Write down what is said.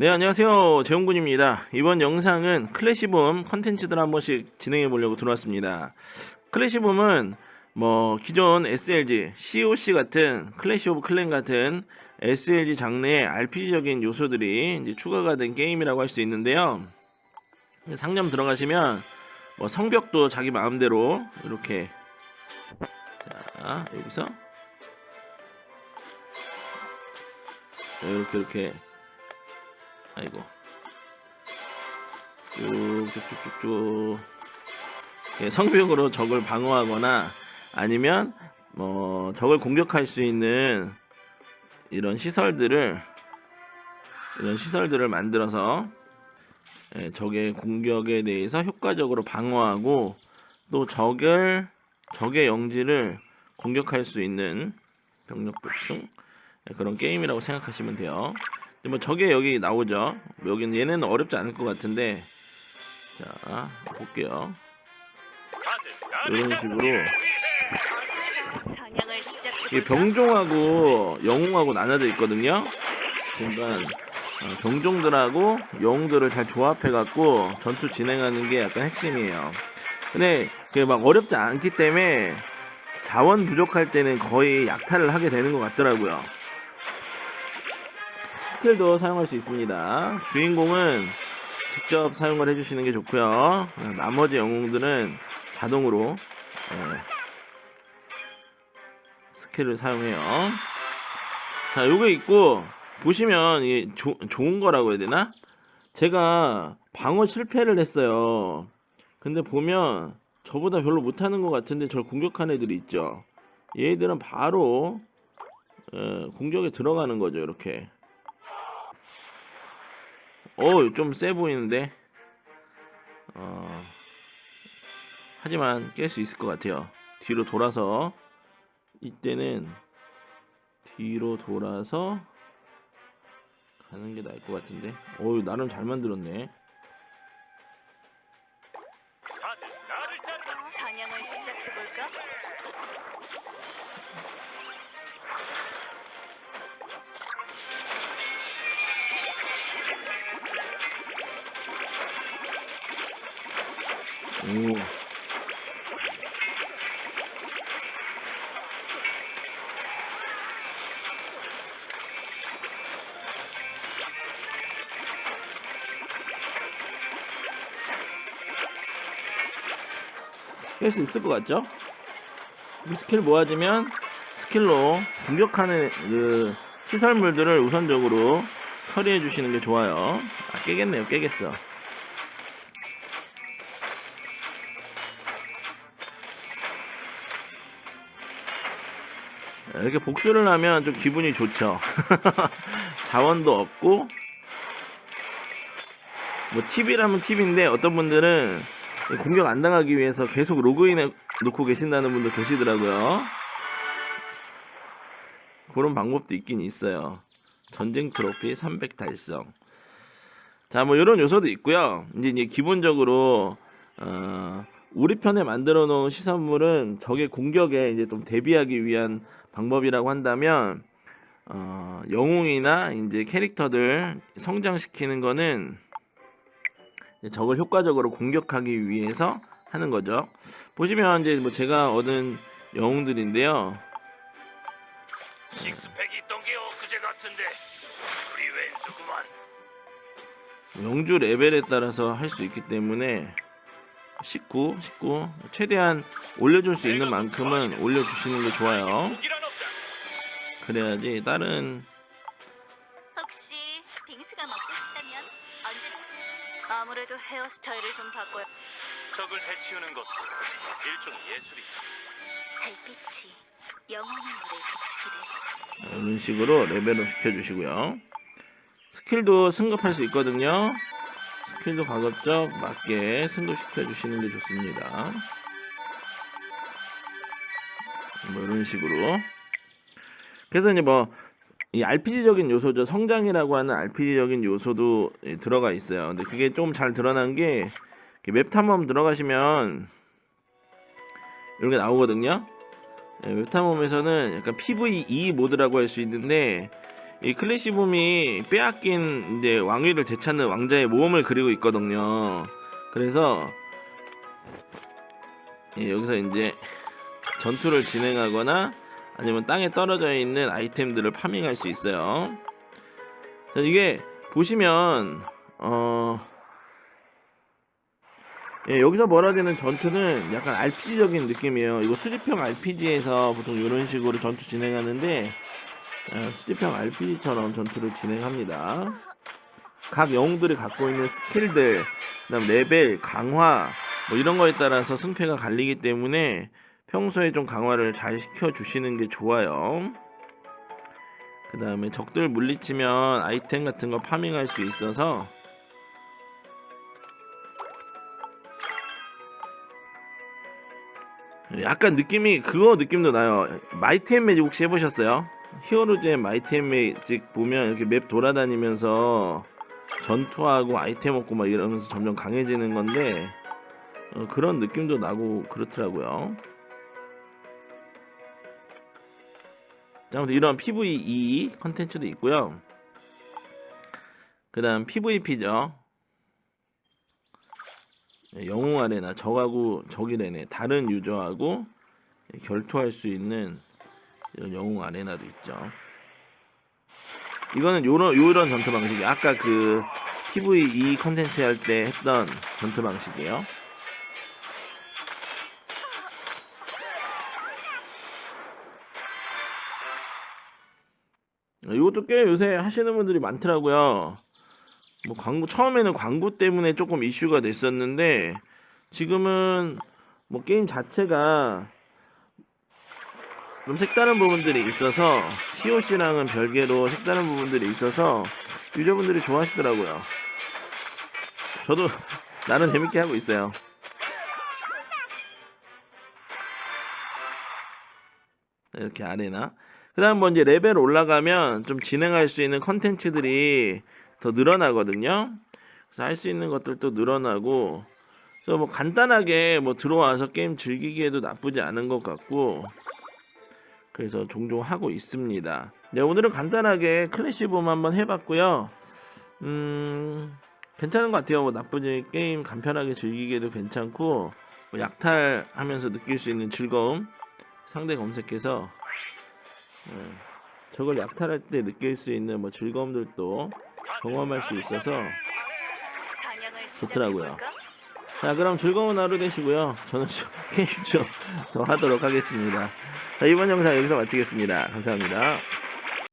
네, 안녕하세요. 재홍군입니다. 이번 영상은 클래시봄 컨텐츠들 한 번씩 진행해 보려고 들어왔습니다. 클래시봄은 뭐 기존 SLG, COC 같은 클래시 오브 클랜 같은 SLG 장르의 RPG적인 요소들이 이제 추가가 된 게임이라고 할 수 있는데요. 상점 들어가시면 뭐 성벽도 자기 마음대로 이렇게 자, 여기서 이렇게 이렇게 아이고 쭉쭉쭉쭉쭉 예, 성벽으로 적을 방어하거나 아니면 뭐 적을 공격할 수 있는 이런 시설들을 이런 시설들을 만들어서 예, 적의 공격에 대해서 효과적으로 방어하고 또 적을 적의 영지를 공격할 수 있는 병력 복숭 예, 그런 게임이라고 생각하시면 돼요. 뭐 저게 여기 나오죠. 여기는 얘네는 어렵지 않을 것 같은데 자 볼게요. 이런 식으로 이게 병종하고 영웅하고 나눠져 있거든요. 그러니까 어, 병종들하고 영웅들을 잘 조합해 갖고 전투 진행하는 게 약간 핵심이에요. 근데 그게 막 어렵지 않기 때문에 자원 부족할 때는 거의 약탈을 하게 되는 것 같더라고요. 스킬도 사용할 수 있습니다. 주인공은 직접 사용을 해주시는 게 좋고요. 나머지 영웅들은 자동으로 예, 스킬을 사용해요. 자, 요게 있고 보시면 이게 조- 좋은 거라고 해야 되나? 제가 방어 실패를 했어요. 근데 보면 저보다 별로 못하는 것 같은데 저를 공격한 애들이 있죠. 얘들은 바로 예, 공격에 들어가는 거죠, 이렇게. 어, 좀세 보이는데. 어, 하지만 깰 수 있을 것 같아요. 뒤로 돌아서 이때는 뒤로 돌아서 가는 게 나을 것 같은데. 어유 나름 잘 만들었네. 사냥을 시작해 볼까? 오. 깰수 있을 것 같죠? 이 스킬 모아지면 스킬로 공격하는 그 시설물들을 우선적으로 처리해 주시는 게 좋아요. 아, 깨겠네요, 깨겠어. 이렇게 복수를 하면 좀 기분이 좋죠. 자원도 없고, 뭐 팁이라면 팁인데 어떤 분들은 공격 안 당하기 위해서 계속 로그인해 놓고 계신다는 분도 계시더라고요. 그런 방법도 있긴 있어요. 전쟁 트로피 300 달성. 자, 뭐 이런 요소도 있고요. 이제 이제 기본적으로 어, 우리 편에 만들어 놓은 시선물은 적의 공격에 이제 좀 대비하기 위한 방법이라고 한다면 어, 영웅이나 이제 캐릭터들 성장시키는 거는 적을 효과적으로 공격하기 위해서 하는 거죠. 보시면 이제 뭐 제가 얻은 영웅들인데요. 식스팩이 있던 게 엊그제 같은데 프리웬스구만 영주 레벨에 따라서 할 수 있기 때문에 19, 19 최대한 올려줄 수 있는 만큼은 올려주시는 게 좋아요. 그래야지 다른 혹시 빙수가 먹고 싶다면 언제든 아무래도 헤어스타일을 좀 바꿔야 적을 해치우는 것도 일종의 예술이다 달빛이 영원한 우리를 비추기를 이런 식으로 레벨업 시켜주시고요. 스킬도 승급할 수 있거든요. 스킬도 가급적 맞게 승급시켜 주시는 게 좋습니다. 뭐 이런 식으로. 그래서 이제 뭐 이 RPG적인 요소죠. 성장이라고 하는 RPG적인 요소도 예, 들어가 있어요. 근데 그게 좀 잘 드러난 게 맵 탐험 들어가시면 이런 게 나오거든요. 네, 웹탐험에서는 약간 PVE 모드라고 할 수 있는데 이 클래시붐이 빼앗긴 이제 왕위를 되찾는 왕자의 모험을 그리고 있거든요. 그래서 예, 여기서 이제 전투를 진행하거나 아니면 땅에 떨어져 있는 아이템들을 파밍할 수 있어요. 자, 이게 보시면 어 예, 여기서 벌어지는 전투는 약간 RPG적인 느낌이에요. 이거 수집형 RPG에서 보통 이런 식으로 전투 진행하는데 어, 수집형 RPG처럼 전투를 진행합니다. 각 영웅들이 갖고 있는 스킬들, 그다음 레벨, 강화 뭐 이런 거에 따라서 승패가 갈리기 때문에 평소에 좀 강화를 잘 시켜 주시는 게 좋아요. 그 다음에 적들 물리치면 아이템 같은 거 파밍할 수 있어서 약간 느낌이 그거 느낌도 나요. 마이티 앤 매직 혹시 해보셨어요? 히어로즈의 마이티 앤 매직 보면 이렇게 맵 돌아다니면서 전투하고 아이템 얻고 막 이러면서 점점 강해지는 건데 어, 그런 느낌도 나고 그렇더라고요. 자, 아무튼 이런 PVE 컨텐츠도 있고요. 그 다음 PVP죠. 영웅 아레나 적하고 적이래네 다른 유저하고 결투할 수 있는 이런 영웅 아레나도 있죠. 이거는 요런 요런 전투 방식이 아까 그 PVE 컨텐츠 할 때 했던 전투 방식이에요. 이것도 꽤 요새 하시는 분들이 많더라고요. 뭐 광고 처음에는 광고 때문에 조금 이슈가 됐었는데 지금은 뭐 게임 자체가 좀 색다른 부분들이 있어서 COC랑은 별개로 색다른 부분들이 있어서 유저분들이 좋아하시더라고요. 저도 나름 재밌게 하고 있어요. 이렇게 아레나. 그 다음 뭐 이제 레벨 올라가면 좀 진행할 수 있는 컨텐츠들이 더 늘어나거든요. 그래서 할 수 있는 것들도 늘어나고, 그래서 뭐 간단하게 뭐 들어와서 게임 즐기기에도 나쁘지 않은 것 같고, 그래서 종종 하고 있습니다. 네, 오늘은 간단하게 클래시봄 한번 해봤고요. 음, 괜찮은 것 같아요. 뭐 나쁘지 게임 간편하게 즐기기에도 괜찮고, 뭐 약탈하면서 느낄 수 있는 즐거움 상대 검색해서 예, 저걸 약탈할 때 느낄 수 있는 뭐 즐거움들도 경험할 수 있어서 좋더라고요. 자 그럼 즐거운 하루 되시고요. 저는 좀 게임 좀더 하도록 하겠습니다. 자 이번 영상 여기서 마치겠습니다. 감사합니다